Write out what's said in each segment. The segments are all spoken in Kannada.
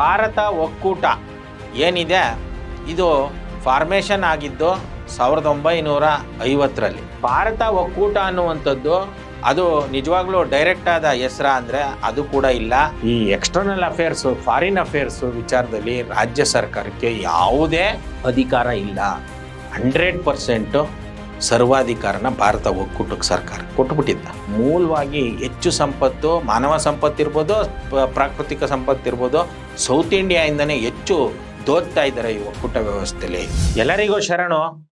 ಭಾರತ ಒಕ್ಕೂಟ ಏನಿದೆ? ಇದು ಫಾರ್ಮೇಷನ್ ಆಗಿದ್ದು ಸಾವಿರದ ಒಂಬೈನೂರ ಐವತ್ತರಲ್ಲಿ ಭಾರತ ಒಕ್ಕೂಟ ಅನ್ನುವಂಥದ್ದು ಅದು ನಿಜವಾಗ್ಲೂ ಡೈರೆಕ್ಟ್ ಆದ ಹೆಸರ ಅಂದ್ರೆ ಅದು ಕೂಡ ಇಲ್ಲ. ಈ ಎಕ್ಸ್ಟರ್ನಲ್ ಅಫೇರ್ಸ್ ಫಾರಿನ್ ಅಫೇರ್ಸ್ ವಿಚಾರದಲ್ಲಿ ರಾಜ್ಯ ಸರ್ಕಾರಕ್ಕೆ ಯಾವುದೇ ಅಧಿಕಾರ ಇಲ್ಲ. ಹಂಡ್ರೆಡ್ ಪರ್ಸೆಂಟ್ ಸರ್ವಾಧಿಕಾರನ ಭಾರತ ಒಕ್ಕೂಟಕ್ಕೆ ಸರ್ಕಾರ ಕೊಟ್ಬಿಟ್ಟಿದ್ದ. ಮೂಲವಾಗಿ ಹೆಚ್ಚು ಸಂಪತ್ತು, ಮಾನವ ಸಂಪತ್ತು ಪ- ಪ್ರಾಕೃತಿಕ ಸಂಪತ್ತು ಇರ್ಬೋದು, ಸೌತ್ ಇಂಡಿಯಾಯಿಂದನೇ ಹೆಚ್ಚು ದೋಗ್ತಾ ಇದ್ದಾರೆ ಈ ಒಕ್ಕೂಟ ವ್ಯವಸ್ಥೆಯಲ್ಲಿ. ಎಲ್ಲರಿಗೂ ಶರಣು,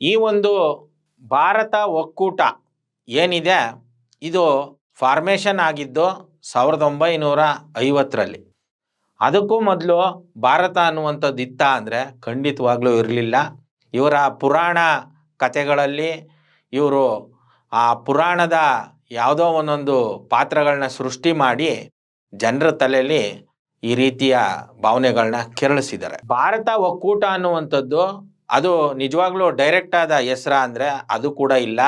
ಈ ಒಂದು ಭಾರತ ಒಕ್ಕೂಟ ಏನಿದೆ, ಇದು ಫಾರ್ಮೇಷನ್ ಆಗಿದ್ದು ಸಾವಿರದ ಒಂಬೈನೂರ ಐವತ್ತರಲ್ಲಿ. ಅದಕ್ಕೂ ಮೊದಲು ಭಾರತ ಅನ್ನುವಂಥದ್ದು ಇತ್ತ ಅಂದರೆ ಖಂಡಿತವಾಗ್ಲೂ ಇರಲಿಲ್ಲ. ಇವರ ಪುರಾಣ ಕಥೆಗಳಲ್ಲಿ ಇವರು ಆ ಪುರಾಣದ ಯಾವುದೋ ಒಂದೊಂದು ಪಾತ್ರಗಳನ್ನ ಸೃಷ್ಟಿ ಮಾಡಿ ಜನರ ತಲೆಯಲ್ಲಿ ಈ ರೀತಿಯ ಭಾವನೆಗಳನ್ನ ಕೆರಳಿಸಿದ್ದಾರೆ. ಭಾರತ ಒಕ್ಕೂಟ ಅನ್ನುವಂಥದ್ದು ಅದು ನಿಜವಾಗ್ಲೂ ಡೈರೆಕ್ಟ್ ಆದ ಹೆಸರ ಅಂದರೆ ಅದು ಕೂಡ ಇಲ್ಲ.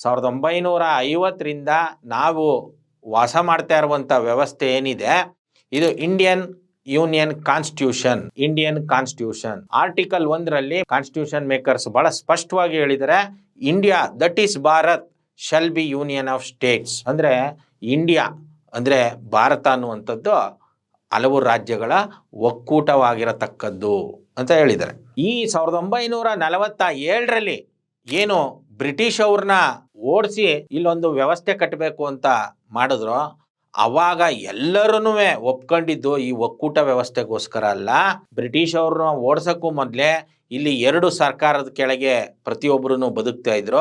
ಸಾವಿರದ ಒಂಬೈನೂರ ಐವತ್ತರಿಂದ ನಾವು ವಾಸ ಮಾಡ್ತಾ ಇರುವಂಥ ವ್ಯವಸ್ಥೆ ಏನಿದೆ, ಇದು Indian union constitution Indian constitution article ಒಂದರಲ್ಲಿ ಕಾನ್ಸ್ಟಿಟ್ಯೂಷನ್ ಮೇಕರ್ಸ್ ಬಹಳ ಸ್ಪಷ್ಟವಾಗಿ ಹೇಳಿದರೆ India that is Bharat shall be union of states ಅಂದ್ರೆ ಇಂಡಿಯಾ ಅಂದ್ರೆ ಭಾರತ ಅನ್ನುವಂಥದ್ದು ಹಲವು ರಾಜ್ಯಗಳ ಒಕ್ಕೂಟವಾಗಿರತಕ್ಕದ್ದು ಅಂತ ಹೇಳಿದ್ದಾರೆ ಈ ಸಾವಿರದ ಒಂಬೈನೂರ ನಲವತ್ತ ಏಳರಲ್ಲಿ ಏನು ಬ್ರಿಟಿಷ್ ಅವ್ರನ್ನ ಓಡಿಸಿ ಇಲ್ಲೊಂದು ವ್ಯವಸ್ಥೆ ಕಟ್ಟಬೇಕು ಅಂತ ಮಾಡಿದ್ರು ಅವಾಗ ಎಲ್ಲರೂ ಒಪ್ಕೊಂಡಿದ್ದು ಈ ಒಕ್ಕೂಟ ವ್ಯವಸ್ಥೆಗೋಸ್ಕರ ಅಲ್ಲ. ಬ್ರಿಟಿಷ್ ಅವ್ರನ್ನ ಓಡಿಸೋಕ್ಕೂ ಮೊದಲೇ ಇಲ್ಲಿ ಎರಡು ಸರ್ಕಾರದ ಕೆಳಗೆ ಪ್ರತಿಯೊಬ್ಬರೂ ಬದುಕ್ತಾ ಇದ್ರು.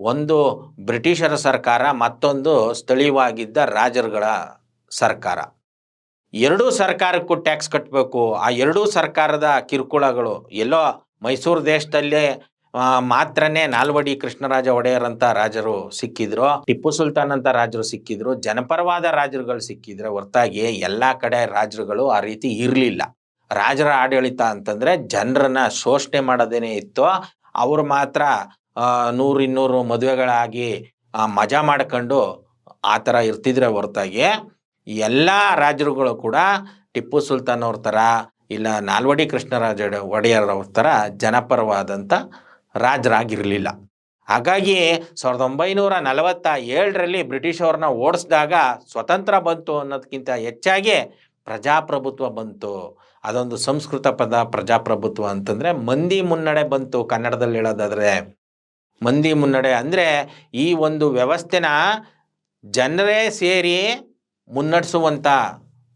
ಒಂದು ಬ್ರಿಟಿಷರ ಸರ್ಕಾರ, ಮತ್ತೊಂದು ಸ್ಥಳೀಯವಾಗಿದ್ದ ರಾಜರುಗಳ ಸರ್ಕಾರ. ಎರಡೂ ಸರ್ಕಾರಕ್ಕೂ ಟ್ಯಾಕ್ಸ್ ಕಟ್ಟಬೇಕು ಆ ಎರಡೂ ಸರ್ಕಾರದ ಕಿರುಕುಳಗಳು ಎಲ್ಲೋ ಮೈಸೂರು ದೇಶದಲ್ಲೇ ಮಾತ್ರನೇ ನಾಲ್ವಡಿ ಕೃಷ್ಣರಾಜ ಒಡೆಯರ್ ಅಂತ ರಾಜರು ಸಿಕ್ಕಿದ್ರು. ಟಿಪ್ಪು ಸುಲ್ತಾನ್ ಅಂತ ರಾಜರು ಸಿಕ್ಕಿದ್ರು. ಜನಪರವಾದ ರಾಜರುಗಳು ಸಿಕ್ಕಿದ್ರೆ ಹೊರತಾಗಿ ಎಲ್ಲಾ ಕಡೆ ರಾಜರುಗಳು ಆ ರೀತಿ ಇರಲಿಲ್ಲ. ರಾಜರ ಆಡಳಿತ ಅಂತಂದ್ರೆ ಜನರನ್ನ ಶೋಷಣೆ ಮಾಡೋದೇನೆ ಇತ್ತು. ಅವ್ರು ಮಾತ್ರ ನೂರು ಇನ್ನೂರು ಮದುವೆಗಳಾಗಿ ಮಜಾ ಮಾಡ್ಕೊಂಡು ಆ ಥರ ಇರ್ತಿದ್ರೆ ಹೊರತಾಗಿ ಎಲ್ಲ ರಾಜರುಗಳು ಕೂಡ ಟಿಪ್ಪು ಸುಲ್ತಾನ್ ಅವ್ರ ಥರ ಇಲ್ಲ ನಾಲ್ವಡಿ ಕೃಷ್ಣರಾಜ ಒಡೆಯರ್ ಅವ್ರ ಥರ ಜನಪರವಾದಂಥ ರಾಜರಾಗಿರಲಿಲ್ಲ. ಹಾಗಾಗಿ ಸಾವಿರದ ಒಂಬೈನೂರ ನಲವತ್ತ ಏಳರಲ್ಲಿ ಬ್ರಿಟಿಷ್ ಓಡಿಸಿದಾಗ ಸ್ವತಂತ್ರ ಬಂತು ಅನ್ನೋದಕ್ಕಿಂತ ಹೆಚ್ಚಾಗಿ ಪ್ರಜಾಪ್ರಭುತ್ವ ಬಂತು. ಅದೊಂದು ಸಂಸ್ಕೃತ ಪದ ಪ್ರಜಾಪ್ರಭುತ್ವ ಅಂತಂದರೆ ಮಂದಿ ಮುನ್ನಡೆ ಬಂತು ಕನ್ನಡದಲ್ಲಿ ಹೇಳೋದಾದರೆ. ಮಂದಿ ಮುನ್ನಡೆ ಅಂದರೆ ಈ ಒಂದು ವ್ಯವಸ್ಥೆನ ಜನರೇ ಸೇರಿ ಮುನ್ನಡೆಸುವಂಥ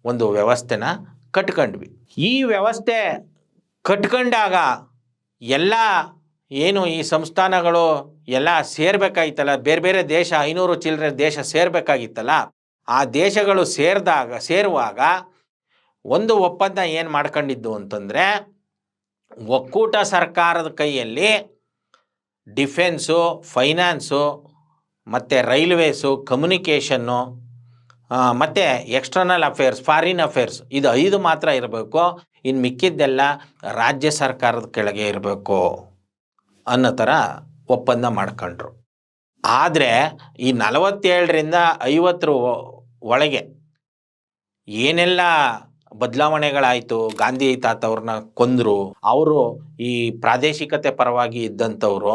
ಒಂದು ವ್ಯವಸ್ಥೆನ ಕಟ್ಕೊಂಡ್ವಿ. ಈ ವ್ಯವಸ್ಥೆ ಕಟ್ಕೊಂಡಾಗ ಎಲ್ಲ ಏನು ಈ ಸಂಸ್ಥಾನಗಳು ಎಲ್ಲ ಸೇರ್ಬೇಕಾಗಿತ್ತಲ್ಲ ಬೇರೆ ಬೇರೆ ದೇಶ, ಐನೂರು ಚಿಲ್ಲರೆ ದೇಶ ಸೇರ್ಬೇಕಾಗಿತ್ತಲ್ಲ? ಆ ದೇಶಗಳು ಸೇರಿದಾಗ, ಸೇರುವಾಗ ಒಂದು ಒಪ್ಪಂದ ಏನು ಮಾಡ್ಕೊಂಡಿದ್ದು ಅಂತಂದರೆ, ಒಕ್ಕೂಟ ಸರ್ಕಾರದ ಕೈಯಲ್ಲಿ ಡಿಫೆನ್ಸು, ಫೈನಾನ್ಸು, ಮತ್ತು ರೈಲ್ವೇಸು, ಕಮ್ಯುನಿಕೇಷನ್ನು ಮತ್ತು ಎಕ್ಸ್ಟರ್ನಲ್ ಅಫೇರ್ಸ್, ಫಾರಿನ್ ಅಫೇರ್ಸ್, ಇದು ಐದು ಮಾತ್ರ ಇರಬೇಕು. ಇನ್ನು ಮಿಕ್ಕಿದ್ದೆಲ್ಲ ರಾಜ್ಯ ಸರ್ಕಾರದ ಕೆಳಗೆ ಇರಬೇಕು. ಅನ್ನೋ ಥರ ಒಪ್ಪಂದ ಮಾಡ್ಕೊಂಡ್ರು. ಆದರೆ ಈ ನಲವತ್ತೇಳರಿಂದ ಐವತ್ತರ ಒಳಗೆ ಏನೆಲ್ಲ ಬದಲಾವಣೆಗಳಾಯಿತು, ಗಾಂಧಿ ತಾತವ್ರನ್ನ ಕೊಂದರು, ಅವರು ಈ ಪ್ರಾದೇಶಿಕತೆ ಪರವಾಗಿ ಇದ್ದಂಥವ್ರು,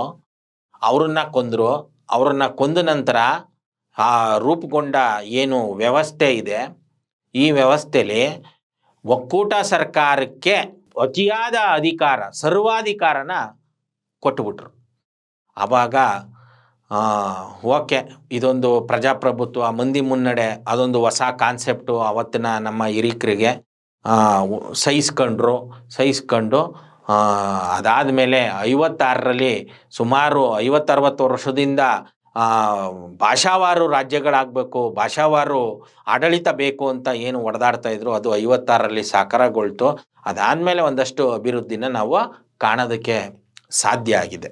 ಅವ್ರನ್ನ ಕೊಂದರು, ಅವ್ರನ್ನ ಕೊಂದ ನಂತರ ಆ ರೂಪುಗೊಂಡ ಏನು ವ್ಯವಸ್ಥೆ ಇದೆ, ಈ ವ್ಯವಸ್ಥೆಯಲ್ಲಿ ಒಕ್ಕೂಟ ಸರ್ಕಾರಕ್ಕೆ ಅತಿಯಾದ ಅಧಿಕಾರ, ಸರ್ವಾಧಿಕಾರನ ಕೊಟ್ಬಿಟ್ರು ಆವಾಗ ಓಕೆ, ಇದೊಂದು ಪ್ರಜಾಪ್ರಭುತ್ವ, ಮಂದಿ ಮುನ್ನಡೆ, ಅದೊಂದು ಹೊಸ ಕಾನ್ಸೆಪ್ಟು ಅವತ್ತಿನ ನಮ್ಮ ಹಿರಿಕರಿಗೆ ಸಹಿಸ್ಕೊಂಡ್ರು, ಸಹಿಸ್ಕೊಂಡು ಅದಾದಮೇಲೆ ಐವತ್ತಾರರಲ್ಲಿ ಸುಮಾರು ಐವತ್ತರವತ್ತು ವರ್ಷದಿಂದ ಭಾಷಾವಾರು ರಾಜ್ಯಗಳಾಗಬೇಕು, ಭಾಷಾವಾರು ಆಡಳಿತ ಬೇಕು ಅಂತ ಏನು ಒಡೆದಾಡ್ತಾ ಇದ್ರು, ಅದು ಐವತ್ತಾರರಲ್ಲಿ ಸಾಕಾರಗೊಳ್ತು. ಅದಾದಮೇಲೆ ಒಂದಷ್ಟು ಅಭಿವೃದ್ಧಿನ ನಾವು ಕಾಣೋದಕ್ಕೆ ಸಾಧ್ಯ ಆಗಿದೆ.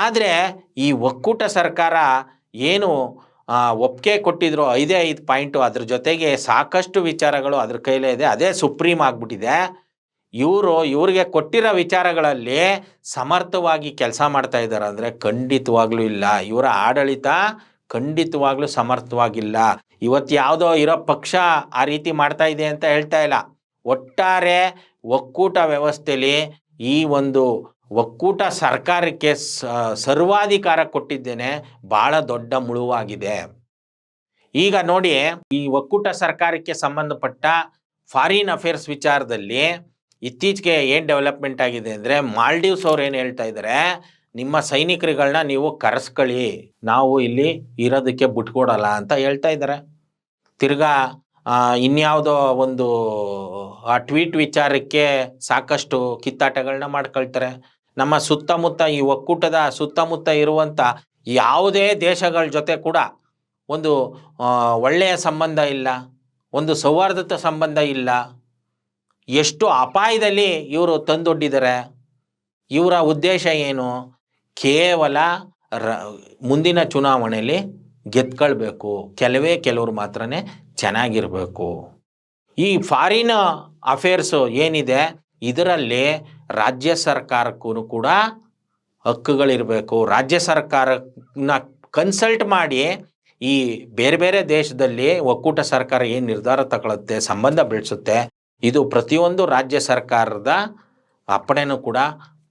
ಆದರೆ ಈ ಒಕ್ಕೂಟ ಸರ್ಕಾರ ಏನು ಒಪ್ಪಿಗೆ ಕೊಟ್ಟಿದ್ರು ಐದೇ ಐದು ಪಾಯಿಂಟು ಅದ್ರ ಜೊತೆಗೆ ಸಾಕಷ್ಟು ವಿಚಾರಗಳು ಅದ್ರ ಕೈಲೇ ಇದೆ. ಅದೇ ಸುಪ್ರೀಂ ಆಗಿಬಿಟ್ಟಿದೆ. ಇವರು, ಇವ್ರಿಗೆ ಕೊಟ್ಟಿರೋ ವಿಚಾರಗಳಲ್ಲಿ ಸಮರ್ಥವಾಗಿ ಕೆಲಸ ಮಾಡ್ತಾ ಇದ್ದಾರೆ ಅಂದರೆ ಖಂಡಿತವಾಗ್ಲೂ ಇಲ್ಲ. ಇವರ ಆಡಳಿತ ಖಂಡಿತವಾಗ್ಲೂ ಸಮರ್ಥವಾಗಿಲ್ಲ. ಇವತ್ತು ಯಾವುದೋ ಇರೋ ಪಕ್ಷ ಆ ರೀತಿ ಮಾಡ್ತಾ ಇದೆ ಅಂತ ಹೇಳ್ತಾ ಇಲ್ಲ. ಒಟ್ಟಾರೆ ಒಕ್ಕೂಟ ವ್ಯವಸ್ಥೆಯಲ್ಲಿ ಈ ಒಂದು ಒಕ್ಕೂಟ ಸರ್ಕಾರಕ್ಕೆ ಸರ್ವಾಧಿಕಾರ ಕೊಟ್ಟಿದ್ದೇನೆ. ಬಹಳ ದೊಡ್ಡ ಮುಳುವಾಗಿದೆ. ಈಗ ನೋಡಿ, ಈ ಒಕ್ಕೂಟ ಸರ್ಕಾರಕ್ಕೆ ಸಂಬಂಧಪಟ್ಟ ಫಾರಿನ್ ಅಫೇರ್ಸ್ ವಿಚಾರದಲ್ಲಿ ಇತ್ತೀಚೆಗೆ ಏನು ಡೆವಲಪ್ಮೆಂಟ್ ಆಗಿದೆ ಅಂದರೆ ಮಾಲ್ಡೀವ್ಸ್ ಅವ್ರು ಏನು ಹೇಳ್ತಾ ಇದ್ದಾರೆ ನಿಮ್ಮ ಸೈನಿಕರುಗಳನ್ನ ನೀವು ಕರೆಸ್ಕೊಳ್ಳಿ. ನಾವು ಇಲ್ಲಿ ಇರೋದಕ್ಕೆ ಬಿಟ್ಕೊಡಲ್ಲ ಅಂತ ಹೇಳ್ತಾ ಇದ್ದಾರೆ ತಿರ್ಗಾ ಇನ್ಯಾವುದೋ ಒಂದು, ಆ, ಟ್ವೀಟ್ ವಿಚಾರಕ್ಕೆ ಸಾಕಷ್ಟು ಕಿತ್ತಾಟಗಳನ್ನ ಮಾಡ್ಕೊಳ್ತಾರೆ. ನಮ್ಮ ಸುತ್ತಮುತ್ತ ಈ ಒಕ್ಕೂಟದ ಸುತ್ತಮುತ್ತ ಇರುವಂಥ ಯಾವುದೇ ದೇಶಗಳ ಜೊತೆ ಕೂಡ ಒಂದು ಒಳ್ಳೆಯ ಸಂಬಂಧ ಇಲ್ಲ, ಒಂದು ಸೌಹಾರ್ದತ ಸಂಬಂಧ ಇಲ್ಲ. ಎಷ್ಟು ಅಪಾಯದಲ್ಲಿ ಇವರು ತಂದೊಡ್ಡಿದ್ದಾರೆ ಇವರ ಉದ್ದೇಶ ಏನು? ಕೇವಲ ಮುಂದಿನ ಚುನಾವಣೆಯಲ್ಲಿ ಗೆದ್ಕೊಳ್ಬೇಕು. ಕೆಲವೇ ಕೆಲವರು ಮಾತ್ರ ಚೆನ್ನಾಗಿರಬೇಕು. ಈ ಫಾರಿನ್ ಅಫೇರ್ಸು ಏನಿದೆ? ಇದರಲ್ಲಿ ರಾಜ್ಯ ಸರ್ಕಾರಕ್ಕೂ ಕೂಡ ಹಕ್ಕುಗಳಿರಬೇಕು. ರಾಜ್ಯ ಸರ್ಕಾರನ ಕನ್ಸಲ್ಟ್ ಮಾಡಿ ಈ ಬೇರೆ ಬೇರೆ ದೇಶದಲ್ಲಿ ಒಕ್ಕೂಟ ಸರ್ಕಾರ ಏನು ನಿರ್ಧಾರ ತಗೊಳುತ್ತೆ, ಸಂಬಂಧ ಬೆಳೆಸುತ್ತೆ, ಇದು ಪ್ರತಿಯೊಂದು ರಾಜ್ಯ ಸರ್ಕಾರದ ಅಪ್ಪಣೆನೂ ಕೂಡ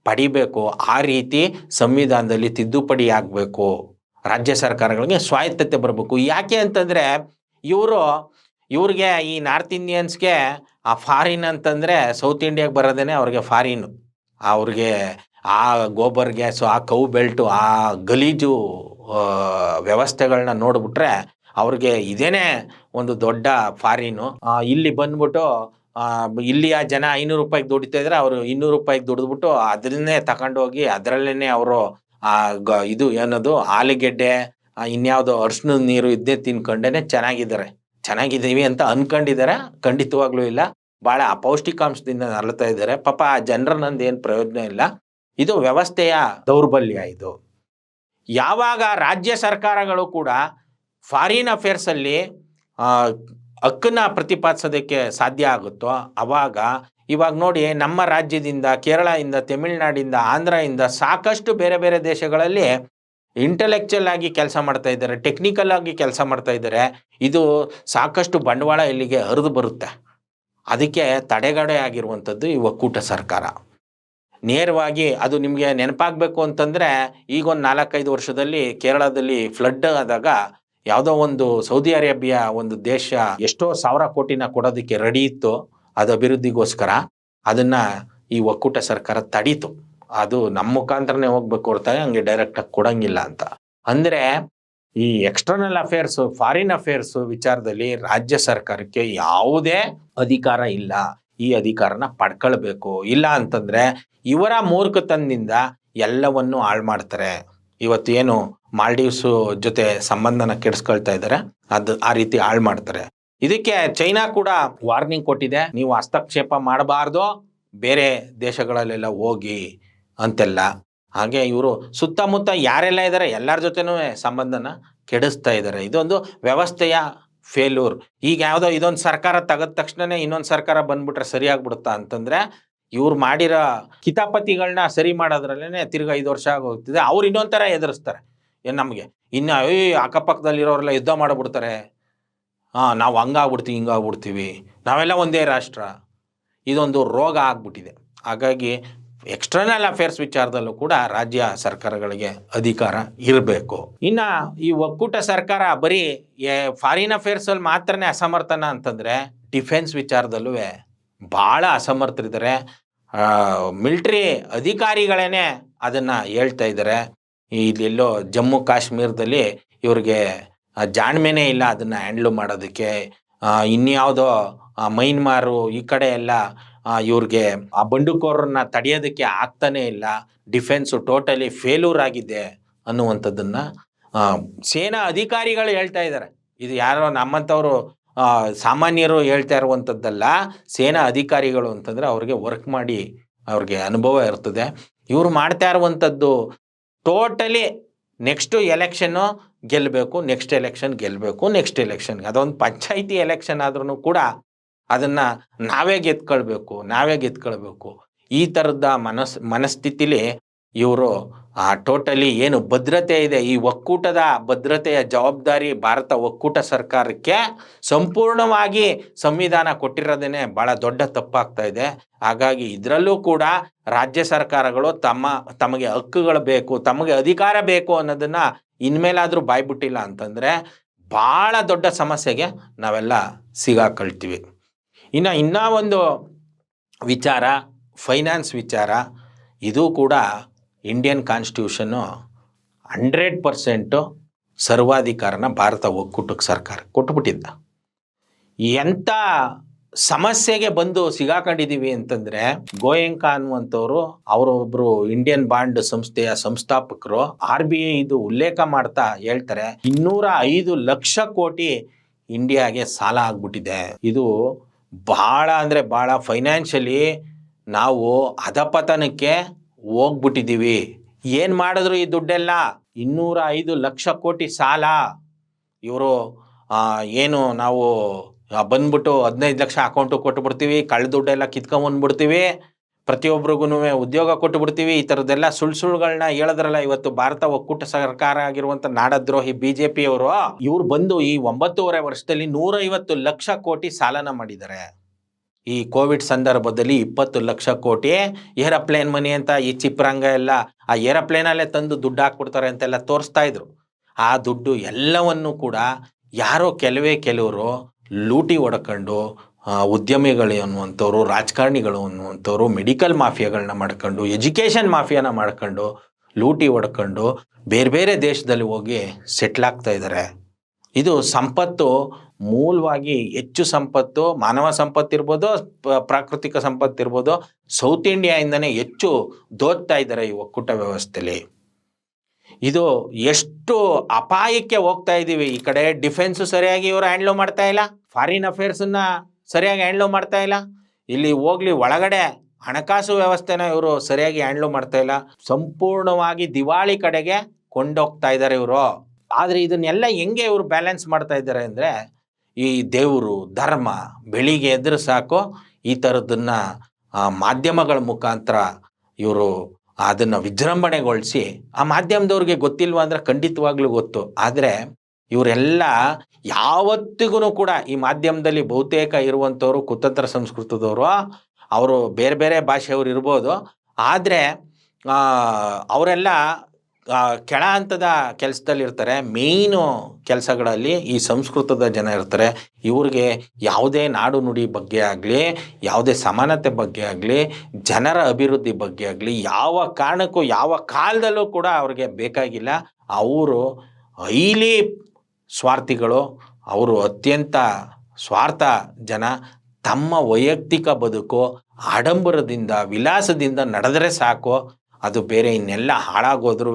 ಪಡಿಬೇಕು. ಆ ರೀತಿ ಸಂವಿಧಾನದಲ್ಲಿ ತಿದ್ದುಪಡಿ ಆಗಬೇಕು. ರಾಜ್ಯ ಸರ್ಕಾರಗಳಿಗೆ ಸ್ವಾಯತ್ತತೆ ಬರಬೇಕು. ಯಾಕೆ ಅಂತಂದರೆ ಇವರು ಇವ್ರಿಗೆ ಈ ನಾರ್ತ್ ಇಂಡಿಯನ್ಸ್ಗೆ ಆ ಫಾರಿನ್ ಅಂತಂದರೆ ಸೌತ್ ಇಂಡಿಯಾಗೆ ಬರೋದೇ ಅವ್ರಿಗೆ ಫಾರಿನ್. ಅವ್ರಿಗೆ ಆ ಗೋಬರ್ ಗ್ಯಾಸು ಆ ಕೌ ಬೆಲ್ಟು ಆ ಗಲೀಜು ಆ, ವ್ಯವಸ್ಥೆಗಳನ್ನ ನೋಡಿಬಿಟ್ರೆ ಅವ್ರಿಗೆ ಇದೇನೇ ಒಂದು ದೊಡ್ಡ ಫಾರಿನು. ಆ, ಇಲ್ಲಿ ಬಂದ್ಬಿಟ್ಟು ಆ, ಇಲ್ಲಿಯ ಜನ ಐನೂರು ರೂಪಾಯಿಗೆ ದುಡಿತಾ ಇದ್ರೆ ಅವರು ಇನ್ನೂರು ರೂಪಾಯಿಗೆ ದುಡಿದ್ಬಿಟ್ಟು ಅದರನ್ನೇ ತಗೊಂಡೋಗಿ ಅದರಲ್ಲೇ ಅವರು ಆ ಇದು ಏನದು ಆಲೂಗೆಡ್ಡೆ ಇನ್ಯಾವುದು ಅರ್ಶಿನದ ನೀರು ಇದ್ದೇ ತಿನ್ಕೊಂಡೇನೆ ಚೆನ್ನಾಗಿದ್ದಾರೆ. ಚೆನ್ನಾಗಿದ್ದೀವಿ ಅಂತ ಅನ್ಕೊಂಡಿದ್ದಾರೆ ಖಂಡಿತವಾಗ್ಲೂ ಇಲ್ಲ. ಭಾಳ ಅಪೌಷ್ಟಿಕಾಂಶದಿಂದ ನರಳ್ತಾ ಇದ್ದಾರೆ ಪಾಪ ಆ ಜನರನ್ನಂದು ಏನು ಪ್ರಯೋಜನ ಇಲ್ಲ. ಇದು ವ್ಯವಸ್ಥೆಯ ದೌರ್ಬಲ್ಯ ಇದು. ಯಾವಾಗ ರಾಜ್ಯ ಸರ್ಕಾರಗಳು ಕೂಡ ಫಾರಿನ್ ಅಫೇರ್ಸಲ್ಲಿ ಹಕ್ಕನ್ನ ಪ್ರತಿಪಾದಿಸೋದಕ್ಕೆ ಸಾಧ್ಯ ಆಗುತ್ತೋ, ಅವಾಗ ಇವಾಗ ನೋಡಿ ನಮ್ಮ ರಾಜ್ಯದಿಂದ, ಕೇರಳದಿಂದ, ತಮಿಳ್ನಾಡಿಂದ, ಆಂಧ್ರದಿಂದ ಸಾಕಷ್ಟು ಬೇರೆ ಬೇರೆ ದೇಶಗಳಲ್ಲಿ ಇಂಟೆಲೆಕ್ಚುಯಲ್ ಆಗಿ ಕೆಲಸ ಮಾಡ್ತಾ ಇದ್ದಾರೆ ಟೆಕ್ನಿಕಲ್ ಆಗಿ ಕೆಲಸ ಮಾಡ್ತಾ ಇದ್ದಾರೆ, ಇದು ಸಾಕಷ್ಟು ಬಂಡವಾಳ ಇಲ್ಲಿಗೆ ಹರಿದು ಬರುತ್ತೆ. ಅದಕ್ಕೆ ತಡೆಗಡೆ ಆಗಿರುವಂಥದ್ದು ಈ ಒಕ್ಕೂಟ ಸರ್ಕಾರ. ನೇರವಾಗಿ ಅದು ನಿಮಗೆ ನೆನಪಾಗಬೇಕು ಅಂತಂದರೆ ಈಗೊಂದು ನಾಲ್ಕೈದು ವರ್ಷದಲ್ಲಿ ಕೇರಳದಲ್ಲಿ ಫ್ಲಡ್ ಆದಾಗ ಯಾವುದೋ ಒಂದು ಸೌದಿ ಅರೇಬಿಯಾ ಒಂದು ದೇಶ ಎಷ್ಟೋ ಸಾವಿರ ಕೋಟಿನ ಕೊಡೋದಕ್ಕೆ ರೆಡಿ ಇತ್ತು, ಅದು ಅಭಿವೃದ್ಧಿಗೋಸ್ಕರ ಅದನ್ನು ಈ ಒಕ್ಕೂಟ ಸರ್ಕಾರ ತಡೀತು. ಅದು ನಮ್ಮ ಮುಖಾಂತರನೇ ಹೋಗ್ಬೇಕು ಹೊರತಾಗಿ ಹಂಗೆ ಡೈರೆಕ್ಟಾಗಿ ಕೊಡಂಗಿಲ್ಲ ಅಂತ. ಅಂದರೆ ಈ ಎಕ್ಸ್ಟರ್ನಲ್ ಅಫೇರ್ಸು ಫಾರಿನ್ ಅಫೇರ್ಸು ವಿಚಾರದಲ್ಲಿ ರಾಜ್ಯ ಸರ್ಕಾರಕ್ಕೆ ಯಾವುದೇ ಅಧಿಕಾರ ಇಲ್ಲ. ಈ ಅಧಿಕಾರನ ಪಡ್ಕೊಳ್ಬೇಕು. ಇಲ್ಲ ಅಂತಂದ್ರೆ ಇವರ ಮೂರ್ಖತನದಿಂದ ಎಲ್ಲವನ್ನು ಹಾಳು ಮಾಡ್ತಾರೆ. ಇವತ್ತು ಏನು ಮಾಲ್ಡೀವ್ಸ್ ಜೊತೆ ಸಂಬಂಧನ ಕೆಡಿಸ್ಕೊಳ್ತಾ ಇದ್ದಾರೆ ಅದು ಆ ರೀತಿ ಹಾಳು ಮಾಡ್ತಾರೆ. ಇದಕ್ಕೆ ಚೈನಾ ಕೂಡ ವಾರ್ನಿಂಗ್ ಕೊಟ್ಟಿದೆ. ನೀವು ಹಸ್ತಕ್ಷೇಪ ಮಾಡಬಾರ್ದು. ಬೇರೆ ದೇಶಗಳಲ್ಲೆಲ್ಲ ಹೋಗಿ. ಅಂತೆಲ್ಲ. ಹಾಗೆ ಇವರು ಸುತ್ತಮುತ್ತ ಯಾರೆಲ್ಲ ಇದ್ದಾರೆ ಎಲ್ಲರ ಜೊತೆನೂ ಸಂಬಂಧನ ಕೆಡಿಸ್ತಾ ಇದ್ದಾರೆ ಇದೊಂದು ವ್ಯವಸ್ಥೆಯ ಫೇಲ್ಯೂರ್ ಈಗ ಯಾವುದೋ ಇದೊಂದು ಸರ್ಕಾರ ತೆಗೆದ ತಕ್ಷಣನೇ ಇನ್ನೊಂದು ಸರ್ಕಾರ ಬಂದ್ಬಿಟ್ರೆ ಸರಿಯಾಗ್ಬಿಡುತ್ತಾ ಅಂತಂದ್ರೆ ಇವ್ರು ಮಾಡಿರೋ ಕಿತಾಪತಿಗಳನ್ನ ಸರಿ ಮಾಡೋದ್ರಲ್ಲೇ ತಿರ್ಗಾ ಐದು ವರ್ಷ ಆಗೋಗ್ತಿದೆ. ಅವ್ರು ಇನ್ನೊಂದು ಥರ ಎದುರಿಸ್ತಾರೆ. ಏನು ನಮಗೆ? ಇನ್ನು ಅಯ್ಯ ಅಕ್ಕಪಕ್ಕದಲ್ಲಿರೋರೆಲ್ಲ ಯುದ್ಧ ಮಾಡಿಬಿಡ್ತಾರೆ. ಹಾಂ, ನಾವು ಹಂಗಾಗ್ಬಿಡ್ತೀವಿ, ಹಿಂಗಾಗ್ಬಿಡ್ತೀವಿ. ನಾವೆಲ್ಲ ಒಂದೇ ರಾಷ್ಟ್ರ. ಇದೊಂದು ರೋಗ ಆಗ್ಬಿಟ್ಟಿದೆ. ಹಾಗಾಗಿ ಎಕ್ಸ್ಟರ್ನಲ್ ಅಫೇರ್ಸ್ ವಿಚಾರದಲ್ಲೂ ಕೂಡ ರಾಜ್ಯ ಸರ್ಕಾರಗಳಿಗೆ ಅಧಿಕಾರ ಇರಬೇಕು. ಇನ್ನು ಈ ಒಕ್ಕೂಟ ಸರ್ಕಾರ ಬರೀ ಫಾರಿನ್ ಅಫೇರ್ಸಲ್ಲಿ ಮಾತ್ರನೇ ಅಸಮರ್ಥನ ಅಂತಂದರೆ ಡಿಫೆನ್ಸ್ ವಿಚಾರದಲ್ಲೂ ಭಾಳ ಅಸಮರ್ಥರಿದ್ದಾರೆ. ಮಿಲ್ಟ್ರಿ ಅಧಿಕಾರಿಗಳೇನೆ ಅದನ್ನು ಹೇಳ್ತಾ ಇದ್ದಾರೆ. ಇಲ್ಲೆಲ್ಲೋ ಜಮ್ಮು ಕಾಶ್ಮೀರದಲ್ಲಿ ಇವ್ರಿಗೆ ಜಾಣ್ಮೆನೇ ಇಲ್ಲ ಅದನ್ನು ಹ್ಯಾಂಡ್ಲು ಮಾಡೋದಕ್ಕೆ. ಇನ್ಯಾವುದೋ ಮೈನ್ಮಾರು ಈ ಕಡೆ ಎಲ್ಲ ಇವ್ರಿಗೆ ಆ ಬಂಡುಕೋರನ್ನ ತಡೆಯೋದಕ್ಕೆ ಆಗ್ತಾನೇ ಇಲ್ಲ. ಡಿಫೆನ್ಸು ಟೋಟಲಿ ಫೇಲ್ಯೂರ್ ಆಗಿದೆ ಅನ್ನುವಂಥದ್ದನ್ನು ಸೇನಾ ಅಧಿಕಾರಿಗಳು ಹೇಳ್ತಾ ಇದ್ದಾರೆ ಇದು ಯಾರೋ ನಮ್ಮಂಥವ್ರು ಸಾಮಾನ್ಯರು ಹೇಳ್ತಾ ಇರುವಂಥದ್ದಲ್ಲ, ಸೇನಾ ಅಧಿಕಾರಿಗಳು ಅಂತಂದರೆ ಅವ್ರಿಗೆ ವರ್ಕ್ ಮಾಡಿ ಅವ್ರಿಗೆ ಅನುಭವ ಇರ್ತದೆ. ಇವ್ರು ಮಾಡ್ತಾ ಇರುವಂಥದ್ದು ಟೋಟಲಿ ನೆಕ್ಸ್ಟು ಎಲೆಕ್ಷನ್ನು ಗೆಲ್ಲಬೇಕು ನೆಕ್ಸ್ಟ್ ಎಲೆಕ್ಷನ್ ಗೆಲ್ಲಬೇಕು ನೆಕ್ಸ್ಟ್ ಎಲೆಕ್ಷನ್ಗೆ ಅದೊಂದು ಪಂಚಾಯಿತಿ ಎಲೆಕ್ಷನ್ ಆದ್ರೂ ಕೂಡ ಅದನ್ನು ನಾವೇ ಗೆದ್ಕೊಳ್ಬೇಕು ನಾವೇ ಗೆದ್ಕೊಳ್ಬೇಕು. ಈ ಥರದ ಮನಸ್, ಮನಸ್ಥಿತಿಲಿ ಇವರು, ಆ, ಟೋಟಲಿ ಏನು ಭದ್ರತೆ ಇದೆ, ಈ ಒಕ್ಕೂಟದ ಭದ್ರತೆಯ ಜವಾಬ್ದಾರಿ ಭಾರತ ಒಕ್ಕೂಟ ಸರ್ಕಾರಕ್ಕೆ ಸಂಪೂರ್ಣವಾಗಿ ಸಂವಿಧಾನ ಕೊಟ್ಟಿರೋದೇ ಭಾಳ ದೊಡ್ಡ ತಪ್ಪಾಗ್ತಾ ಇದೆ. ಹಾಗಾಗಿ ಇದರಲ್ಲೂ ಕೂಡ ರಾಜ್ಯ ಸರ್ಕಾರಗಳು ತಮ್ಮ, ತಮಗೆ ಹಕ್ಕುಗಳು ಬೇಕು, ತಮಗೆ ಅಧಿಕಾರ ಬೇಕು ಅನ್ನೋದನ್ನ ಇನ್ಮೇಲಾದರೂ ಬಾಯ್ಬಿಟ್ಟಿಲ್ಲ ಅಂತಂದರೆ ಭಾಳ ದೊಡ್ಡ ಸಮಸ್ಯೆಗೆ ನಾವೆಲ್ಲ ಸಿಗಾಕೊಳ್ತೀವಿ. ಇನ್ನು ಇನ್ನೂ ಒಂದು ವಿಚಾರ ಫೈನಾನ್ಸ್ ವಿಚಾರ, ಇದು ಕೂಡ ಇಂಡಿಯನ್ ಕಾನ್ಸ್ಟಿಟ್ಯೂಷನ್ನು ಹಂಡ್ರೆಡ್ ಪರ್ಸೆಂಟು ಸರ್ವಾಧಿಕಾರನ ಭಾರತ ಒಕ್ಕೂಟಕ್ಕೆ ಸರ್ಕಾರ ಕೊಟ್ಬಿಟ್ಟಿದ್ದ. ಎಂಥ ಸಮಸ್ಯೆಗೆ ಬಂದು ಸಿಗಾಕೊಂಡಿದ್ದೀವಿ ಅಂತಂದರೆ ಗೋಯಂಕ ಅನ್ನುವಂಥವ್ರು ಅವರೊಬ್ಬರು ಇಂಡಿಯನ್ ಬಾಂಡ್ ಸಂಸ್ಥೆಯ ಸಂಸ್ಥಾಪಕರು ಆರ್ ಬಿ ಐ ಇದು ಉಲ್ಲೇಖ ಮಾಡ್ತಾ ಹೇಳ್ತಾರೆ, ಇನ್ನೂರ ಐದು ಲಕ್ಷ ಕೋಟಿ ಇಂಡಿಯಾಗೆ ಸಾಲ ಆಗ್ಬಿಟ್ಟಿದೆ. ಇದು ಬಹಳ ಅಂದರೆ ಭಾಳ ಫೈನಾನ್ಷಿಯಲಿ ನಾವು ಅಧಪತನಕ್ಕೆ ಹೋಗ್ಬಿಟ್ಟಿದ್ದೀವಿ. ಏನು ಮಾಡಿದ್ರು ಈ ದುಡ್ಡೆಲ್ಲ? ಇನ್ನೂರ ಐದು ಲಕ್ಷ ಕೋಟಿ ಸಾಲ. ಇವರು ಏನು ನಾವು ಬಂದ್ಬಿಟ್ಟು ಹದಿನೈದು ಲಕ್ಷ ಅಕೌಂಟು ಕೊಟ್ಬಿಡ್ತೀವಿ ಕಳ್ಳ ದುಡ್ಡೆಲ್ಲ ಕಿತ್ಕೊಂಬಂದ್ಬಿಡ್ತೀವಿ. ಪ್ರತಿಯೊಬ್ಬರಿಗೂ ಉದ್ಯೋಗ ಕೊಟ್ಟು ಬಿಡ್ತೀವಿ ಈ ಥರದ್ದೆಲ್ಲ ಸುಳ್ಳು ಸುಳ್ಳುಗಳನ್ನ ಹೇಳಿದ್ರಲ್ಲ ಇವತ್ತು ಭಾರತ ಒಕ್ಕೂಟ ಸರ್ಕಾರ ಆಗಿರುವಂಥ ನಾಡದ್ರೋಹಿ ಬಿ ಜೆ ಪಿಯವರು ಇವ್ರು ಬಂದು ಈ ಒಂಬತ್ತೂವರೆ ವರ್ಷದಲ್ಲಿ ನೂರೈವತ್ತು ಲಕ್ಷ ಕೋಟಿ ಸಾಲನ ಮಾಡಿದ್ದಾರೆ. ಈ ಕೋವಿಡ್ ಸಂದರ್ಭದಲ್ಲಿ ಇಪ್ಪತ್ತು ಲಕ್ಷ ಕೋಟಿ, ಏರೋಪ್ಲೇನ್ ಮನಿ ಅಂತ ಈ ಚಿಪ್ರಂಗ ಎಲ್ಲ ಆ ಏರೋಪ್ಲೇನಲ್ಲೇ ತಂದು ದುಡ್ಡು ಹಾಕ್ಬಿಡ್ತಾರೆ ಅಂತೆಲ್ಲ ತೋರಿಸ್ತಾ ಇದ್ರು. ಆ ದುಡ್ಡು ಎಲ್ಲವನ್ನು ಕೂಡ ಯಾರೋ ಕೆಲವೇ ಕೆಲವರು ಲೂಟಿ ಹೊಡ್ಕೊಂಡು ಉದ್ಯಮಿಗಳು ಅನ್ನುವಂಥವ್ರು, ರಾಜಕಾರಣಿಗಳು ಅನ್ನುವಂಥವ್ರು, ಮೆಡಿಕಲ್ ಮಾಫಿಯಾಗಳನ್ನ ಮಾಡ್ಕೊಂಡು, ಎಜುಕೇಷನ್ ಮಾಫಿಯಾನ ಮಾಡ್ಕೊಂಡು, ಲೂಟಿ ಹೊಡ್ಕೊಂಡು, ಬೇರೆ ಬೇರೆ ದೇಶದಲ್ಲಿ ಹೋಗಿ ಸೆಟ್ಲ್ ಆಗ್ತಾ ಇದ್ದಾರೆ ಇದು ಸಂಪತ್ತು ಮೂಲವಾಗಿ ಹೆಚ್ಚು ಸಂಪತ್ತು, ಮಾನವ ಸಂಪತ್ತು ಪ- ಪ್ರಾಕೃತಿಕ ಸಂಪತ್ತು ಇರ್ಬೋದು, ಸೌತ್ ಇಂಡಿಯಾಯಿಂದನೇ ಹೆಚ್ಚು ದೋತ್ತಾ ಇದ್ದಾರೆ ಈ ಒಕ್ಕೂಟ ವ್ಯವಸ್ಥೆಯಲ್ಲಿ ಇದು ಎಷ್ಟು ಅಪಾಯಕ್ಕೆ ಹೋಗ್ತಾ ಇದ್ದೀವಿ ಈ ಕಡೆ ಡಿಫೆನ್ಸ್ ಸರಿಯಾಗಿ ಇವರು ಹ್ಯಾಂಡ್ಲ್ ಮಾಡ್ತಾ ಇಲ್ಲ. ಫಾರಿನ್ ಅಫೇರ್ಸನ್ನ ಸರಿಯಾಗಿ ಹ್ಯಾಂಡ್ಲು ಮಾಡ್ತಾ ಇಲ್ಲ. ಇಲ್ಲಿ ಹೋಗ್ಲಿ ಒಳಗಡೆ ಹಣಕಾಸು ವ್ಯವಸ್ಥೆನ ಇವರು ಸರಿಯಾಗಿ ಹ್ಯಾಂಡ್ಲು ಮಾಡ್ತಾ ಇಲ್ಲ. ಸಂಪೂರ್ಣವಾಗಿ ದಿವಾಳಿ ಕಡೆಗೆ ಕೊಂಡೋಗ್ತಾ ಇದ್ದಾರೆ ಇವರು. ಆದರೆ ಇದನ್ನೆಲ್ಲ ಹೆಂಗೆ ಇವರು ಬ್ಯಾಲೆನ್ಸ್ ಮಾಡ್ತಾ ಇದ್ದಾರೆ ಅಂದರೆ ಈ ದೇವರು ಧರ್ಮ ಬೆಳಿಗ್ಗೆ ಎದ್ರ ಸಾಕು ಈ ಥರದನ್ನ ಆ, ಮಾಧ್ಯಮಗಳ ಮುಖಾಂತರ ಇವರು ಅದನ್ನು ವಿಜೃಂಭಣೆಗೊಳಿಸಿ ಆ ಮಾಧ್ಯಮದವ್ರಿಗೆ ಗೊತ್ತಿಲ್ವ ಅಂದರೆ ಖಂಡಿತವಾಗ್ಲೂ ಗೊತ್ತು. ಆದರೆ ಇವರೆಲ್ಲ ಯಾವತ್ತಿಗೂ ಕೂಡ ಈ ಮಾಧ್ಯಮದಲ್ಲಿ ಬಹುತೇಕ ಇರುವಂಥವ್ರು ಕುತಂತ್ರ ಸಂಸ್ಕೃತದವರು, ಅವರು ಬೇರೆ ಬೇರೆ ಭಾಷೆಯವರು ಇರ್ಬೋದು. ಆದರೆ ಅವರೆಲ್ಲ ಕೆಳ ಹಂತದ ಕೆಲಸದಲ್ಲಿ ಇರ್ತಾರೆ. ಮೇಯ್ನು ಕೆಲಸಗಳಲ್ಲಿ ಈ ಸಂಸ್ಕೃತದ ಜನ ಇರ್ತಾರೆ. ಇವ್ರಿಗೆ ಯಾವುದೇ ನಾಡು ನುಡಿ ಬಗ್ಗೆ ಆಗಲಿ, ಯಾವುದೇ ಸಮಾನತೆ ಬಗ್ಗೆ ಆಗಲಿ, ಜನರ ಅಭಿವೃದ್ಧಿ ಬಗ್ಗೆ ಆಗಲಿ, ಯಾವ ಕಾರಣಕ್ಕೂ ಯಾವ ಕಾಲದಲ್ಲೂ ಕೂಡ ಅವ್ರಿಗೆ ಬೇಕಾಗಿಲ್ಲ. ಅವರು ಐಲಿ ಸ್ವಾರ್ಥಿಗಳು, ಅವರು ಅತ್ಯಂತ ಸ್ವಾರ್ಥ ಜನ, ತಮ್ಮ ವೈಯಕ್ತಿಕ ಬದುಕು ಆಡಂಬರದಿಂದ, ವಿಲಾಸದಿಂದ ನಡೆದರೆ ಸಾಕು. ಅದು ಬೇರೆ ಇನ್ನೆಲ್ಲ ಹಾಳಾಗೋದ್ರೂ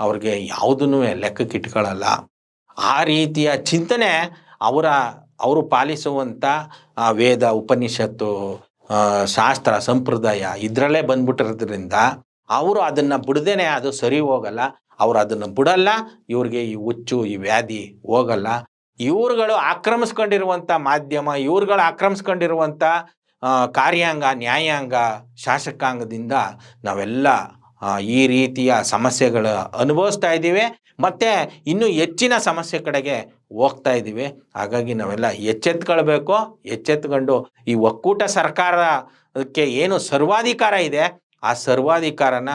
ಅವ್ರಿಗೆ ಯಾವುದನ್ನು ಲೆಕ್ಕಕ್ಕಿಟ್ಕೊಳ್ಳಲ್ಲ ಆ ರೀತಿಯ ಚಿಂತನೆ ಅವರ, ಅವರು ಪಾಲಿಸುವಂಥ ವೇದ, ಉಪನಿಷತ್ತು ಶಾಸ್ತ್ರ, ಸಂಪ್ರದಾಯ ಇದರಲ್ಲೇ ಬಂದ್ಬಿಟ್ಟಿರೋದ್ರಿಂದ, ಅವರು ಅದನ್ನು ಬಿಡದೇನೆ ಅದು ಸರಿ ಹೋಗಲ್ಲ. ಅವ್ರು ಅದನ್ನು ಬಿಡಲ್ಲ, ಇವ್ರಿಗೆ ಈ ಹುಚ್ಚು, ಈ ವ್ಯಾಧಿ ಹೋಗಲ್ಲ. ಇವ್ರುಗಳು ಆಕ್ರಮಿಸ್ಕೊಂಡಿರುವಂಥ ಮಾಧ್ಯಮ, ಇವ್ರುಗಳು ಆಕ್ರಮಿಸ್ಕೊಂಡಿರುವಂಥ ಕಾರ್ಯಾಂಗ, ನ್ಯಾಯಾಂಗ, ಶಾಸಕಾಂಗದಿಂದ ನಾವೆಲ್ಲ ಈ ರೀತಿಯ ಸಮಸ್ಯೆಗಳು ಅನುಭವಿಸ್ತಾ ಇದ್ದೀವಿ. ಮತ್ತು ಇನ್ನೂ ಹೆಚ್ಚಿನ ಸಮಸ್ಯೆ ಕಡೆಗೆ ಹೋಗ್ತಾ ಇದ್ದೀವಿ. ಹಾಗಾಗಿ ನಾವೆಲ್ಲ ಎಚ್ಚೆತ್ಕೊಳ್ಬೇಕು. ಎಚ್ಚೆತ್ಕೊಂಡು ಈ ಒಕ್ಕೂಟ ಸರ್ಕಾರಕ್ಕೆ ಏನು ಸರ್ವಾಧಿಕಾರ ಇದೆ, ಆ ಸರ್ವಾಧಿಕಾರನ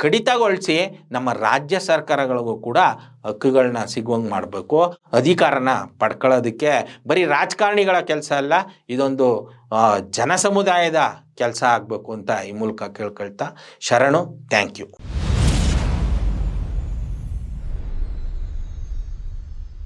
ಕಡಿತಗೊಳಿಸಿ ನಮ್ಮ ರಾಜ್ಯ ಸರ್ಕಾರಗಳಿಗೂ ಕೂಡ ಹಕ್ಕುಗಳನ್ನ ಸಿಗುವಂಗೆ ಮಾಡಬೇಕು. ಅಧಿಕಾರನ ಪಡ್ಕೊಳ್ಳೋದಕ್ಕೆ ಬರೀ ರಾಜಕಾರಣಿಗಳ ಕೆಲಸ ಅಲ್ಲ ಇದೊಂದು ಆ, ಜನ ಸಮುದಾಯದ ಕೆಲಸ ಆಗಬೇಕು ಅಂತ ಈ ಮೂಲಕ ಕೇಳ್ಕೊಳ್ತಾ ಶರಣು ಥ್ಯಾಂಕ್ ಯು.